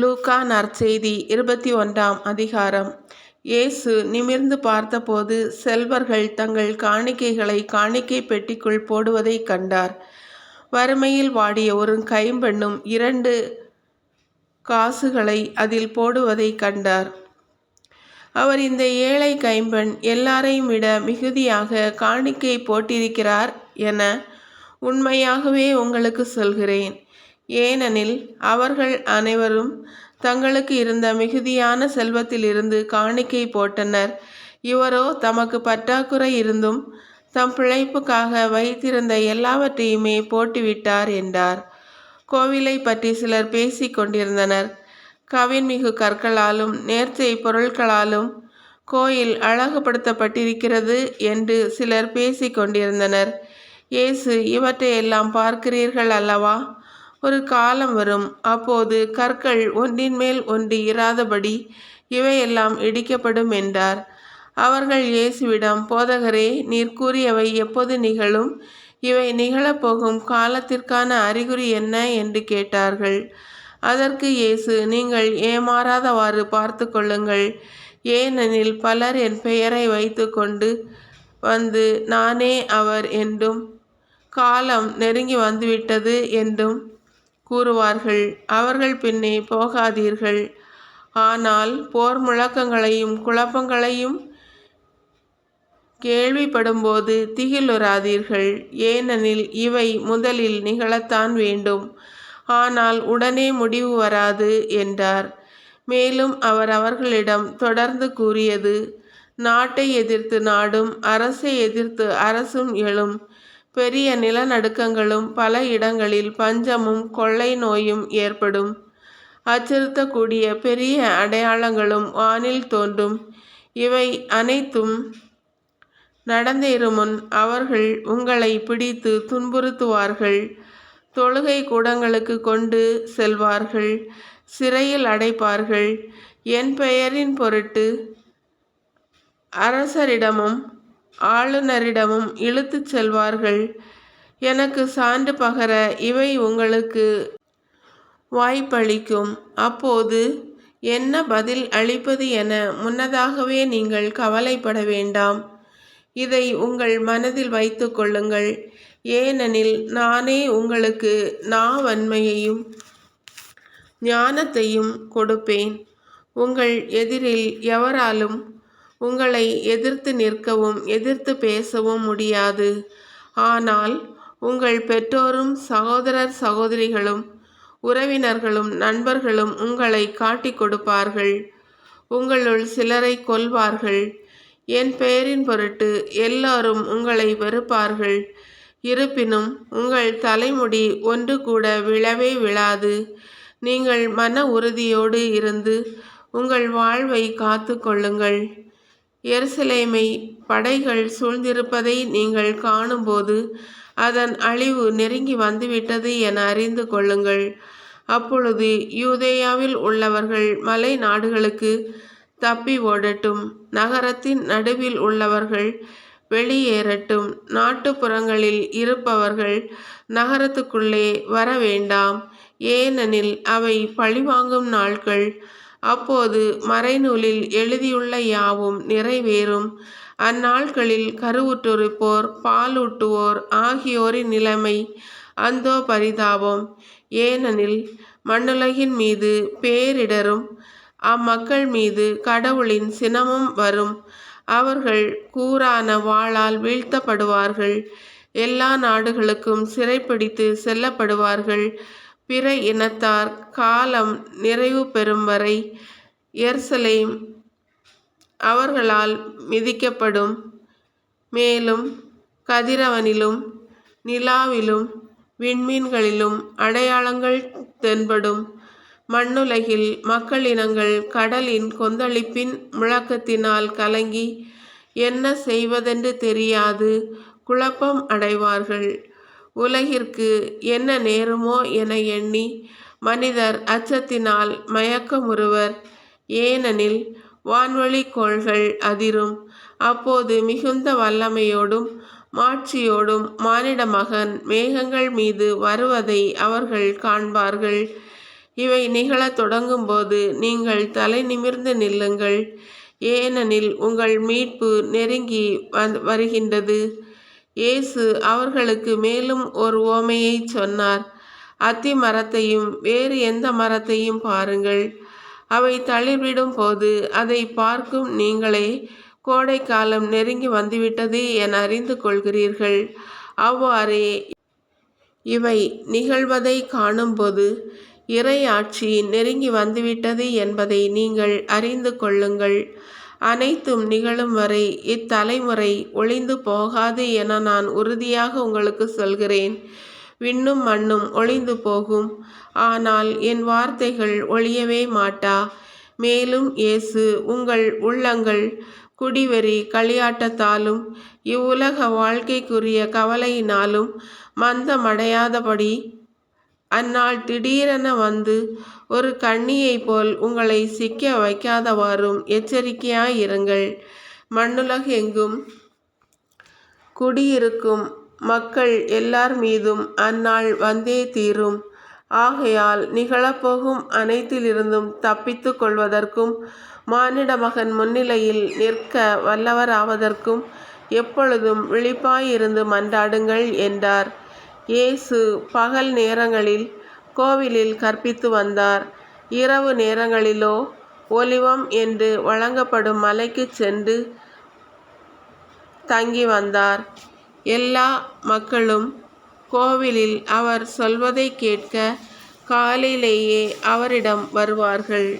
Luca நற்செய்தி இருபத்தி ஒன்றாம் அதிகாரம். இயேசு நிமிர்ந்து பார்த்தபோது செல்வர்கள் தங்கள் காணிக்கைகளை காணிக்கை பெட்டிக்குள் போடுவதைக் கண்டார். வறுமையில் வாடிய ஒரு கைம்பெண்ணும் இரண்டு காசுகளை அதில் போடுவதைக் கண்டார். அவர் இந்த ஏழை கைம்பெண் எல்லாரையும் விட மிகுதியாக காணிக்கை போட்டிருக்கிறார் என உண்மையாகவே உங்களுக்கு சொல்கிறேன். ஏனெனில் அவர்கள் அனைவரும் தங்களுக்கு இருந்த மிகுதியான செல்வத்திலிருந்து காணிக்கை போட்டனர். இவரோ தமக்கு பற்றாக்குறை இருந்தும் தம் பிழைப்புக்காக வைத்திருந்த எல்லாவற்றையுமே போட்டுவிட்டார் என்றார். கோவிலை பற்றி சிலர் பேசிக் கொண்டிருந்தனர். கவின்மிகு கற்களாலும் நேர்ச்சை பொருட்களாலும் கோயில் அழகுபடுத்தப்பட்டிருக்கிறது என்று சிலர் பேசிக் கொண்டிருந்தனர். இயேசு இவற்றையெல்லாம் பார்க்கிறீர்கள் அல்லவா? ஒரு காலம் வரும். அப்போது கற்கள் ஒன்றின் மேல் ஒன்று இராதபடி இவையெல்லாம் இடிக்கப்படும் என்றார். அவர்கள் இயேசுவிடம் போதகரே நீர் கூறியவை எப்போது நிகழும்? இவை நிகழப்போகும் காலத்திற்கான அறிகுறி என்ன என்று கேட்டார்கள். அதற்கு இயேசு நீங்கள் ஏமாறாதவாறு பார்த்து கொள்ளுங்கள். ஏனெனில் பலர் என் பெயரை வைத்துக்கொண்டு வந்து நானே அவர் என்றும் காலம் நெருங்கி வந்துவிட்டது என்றும் கூறுவார்கள். அவர்கள் பின்னே போகாதீர்கள். ஆனால் போர் முழக்கங்களையும் குழப்பங்களையும் கேள்விப்படும்போது திகிலுறாதீர்கள். ஏனெனில் இவை முதலில் நிகழத்தான் வேண்டும். ஆனால் உடனே முடிவு வராது என்றார். மேலும் அவர் அவர்களிடம் தொடர்ந்து கூறியது நாட்டை எதிர்த்து நாடும் அரசை எதிர்த்து அரசும் எழும். பெரிய நிலநடுக்கங்களும் பல இடங்களில் பஞ்சமும் கொள்ளை நோயும் ஏற்படும். அச்சுறுத்தக்கூடிய பெரிய அடையாளங்களும் வானில் தோன்றும். இவை அனைத்தும் நடந்தேறுமுன் அவர்கள் உங்களை பிடித்து துன்புறுத்துவார்கள். தொழுகை கூடங்களுக்கு கொண்டு செல்வார்கள். சிறையில் அடைப்பார்கள். என் பெயரின் பொருட்டு அரசரிடமும் ஆளுநரிடமும் இழுத்துச் செல்வார்கள். எனக்கு சான்று பகர இவை உங்களுக்கு வாய்ப்பளிக்கும். அப்போது என்ன பதில் அளிப்பது என முன்னதாகவே நீங்கள் கவலைப்பட வேண்டாம். இதை உங்கள் மனதில் வைத்து கொள்ளுங்கள். ஏனெனில் நானே உங்களுக்கு நாவன்மையையும் ஞானத்தையும் கொடுப்பேன். உங்கள் எதிரில் எவராலும் உங்களை எதிர்த்து நிற்கவும் எதிர்த்து பேசவும் முடியாது. ஆனால் உங்கள் பெற்றோரும் சகோதரர் சகோதரிகளும் உறவினர்களும் நண்பர்களும் உங்களை காட்டிக் கொடுப்பார்கள். உங்களுள் சிலரை கொல்வார்கள். என் பெயரின் பொருட்டு எல்லாரும் உங்களை வெறுப்பார்கள். இருப்பினும் உங்கள் தலைமுடி ஒன்று கூட விழவே விழாது. நீங்கள் மன உறுதியோடு இருந்து உங்கள் வாழ்வை காத்து கொள்ளுங்கள். எருசலேமை படைகள் சூழ்ந்திருப்பதை நீங்கள் காணும்போது அதன் அழிவு நெருங்கி வந்துவிட்டது என அறிந்து கொள்ளுங்கள். அப்பொழுது யூதேயாவில் உள்ளவர்கள் மலை நாடுகளுக்கு தப்பி ஓடட்டும். நகரத்தின் நடுவில் உள்ளவர்கள் வெளியேறட்டும். நாட்டுப்புறங்களில் இருப்பவர்கள் நகரத்துக்குள்ளே வர வேண்டாம். ஏனெனில் அவை பழிவாங்கும் நாட்கள் அப்போது மறைநூலில் எழுதியுள்ள யாவும் நிறைவேறும். அந்நாட்களில் கருவுற்றிருப்போர் பாலூட்டுவோர் ஆகியோரின் நிலைமை அந்தோ பரிதாபம். ஏனெனில் மண்ணுலகின் மீது பேரிடரும் அம்மக்கள் மீது கடவுளின் சினமும் வரும். அவர்கள் கூரான வாளால் வீழ்த்தப்படுவார்கள். எல்லா நாடுகளுக்கும் சிறைப்பிடித்து செல்லப்படுவார்கள். பிற இனத்தார் காலம் நிறைவு பெறும் வரை எர்சலேம் அவர்களால் மிதிக்கப்படும். மேலும் கதிரவனிலும் நிலாவிலும் விண்மீன்களிலும் அடையாளங்கள் தென்படும். மண்ணுலகில் மக்களினங்கள் கடலின் கொந்தளிப்பின் முழக்கத்தினால் கலங்கி என்ன செய்வதென்று தெரியாது குழப்பம் அடைவார்கள். உலகிற்கு என்ன நேருமோ என எண்ணி மனிதர் அச்சத்தினால் மயக்கமுறுவர். ஏனெனில் வான்வழி கோள்கள் அதிரும். அப்போது மிகுந்த வல்லமையோடும் மாட்சியோடும் மானிட மகன் மேகங்கள் மீது வருவதை அவர்கள் காண்பார்கள். இவை நிகழத் தொடங்கும்போது நீங்கள் தலை நிமிர்ந்து நில்லுங்கள். ஏனெனில் உங்கள் மீட்பு நெருங்கி வந் வருகின்றது. இயேசு அவர்களுக்கு மேலும் ஒரு ஓமையை சொன்னார். அத்தி மரத்தையும் வேறு எந்த மரத்தையும் பாருங்கள். அவை தளிர்விடும் போது அதை பார்க்கும் நீங்களே கோடை காலம் நெருங்கி வந்துவிட்டது என அறிந்து கொள்கிறீர்கள். அவ்வாறே இவை நிகழ்வதை காணும்போது இறை ஆட்சி நெருங்கி வந்துவிட்டது என்பதை நீங்கள் அறிந்து கொள்ளுங்கள். அனைத்தும் நிகழும் வரை இத்தலைமுறை ஒளிந்து போகாது என நான் உறுதியாக உங்களுக்கு சொல்கிறேன். விண்ணும் மண்ணும் ஒளிந்து போகும். ஆனால் என் வார்த்தைகள் ஒழியவே மாட்டா. மேலும் இயேசு உங்கள் உள்ளங்கள் குடிவெறி களியாட்டத்தாலும் இவ்வுலக வாழ்க்கைக்குரிய கவலையினாலும் மந்தமடையாதபடி அந்நாள் திடீரென வந்து ஒரு கண்ணியைப் போல் உங்களை சிக்க வைக்காதவாறும் எச்சரிக்கையாயிருங்கள். மண்ணுலகெங்கும் குடியிருக்கும் மக்கள் எல்லார் மீதும் அந்நாள் வந்தே தீரும். ஆகையால் நிகழப்போகும் அனைத்திலிருந்தும் தப்பித்து கொள்வதற்கும் மானிட மகன் முன்னிலையில் நிற்க வல்லவராவதற்கும் எப்பொழுதும் விழிப்பாயிருந்து மன்றாடுங்கள் என்றார். இயேசு பகல் நேரங்களில் கோவிலில் கற்பித்து வந்தார். இரவு நேரங்களிலோ ஒலிவம் என்று வழங்கப்படும் மலைக்குச் சென்று தங்கி வந்தார். எல்லா மக்களும் கோவிலில் அவர் சொல்வதை கேட்க காலையிலேயே அவரிடம் வருவார்கள்.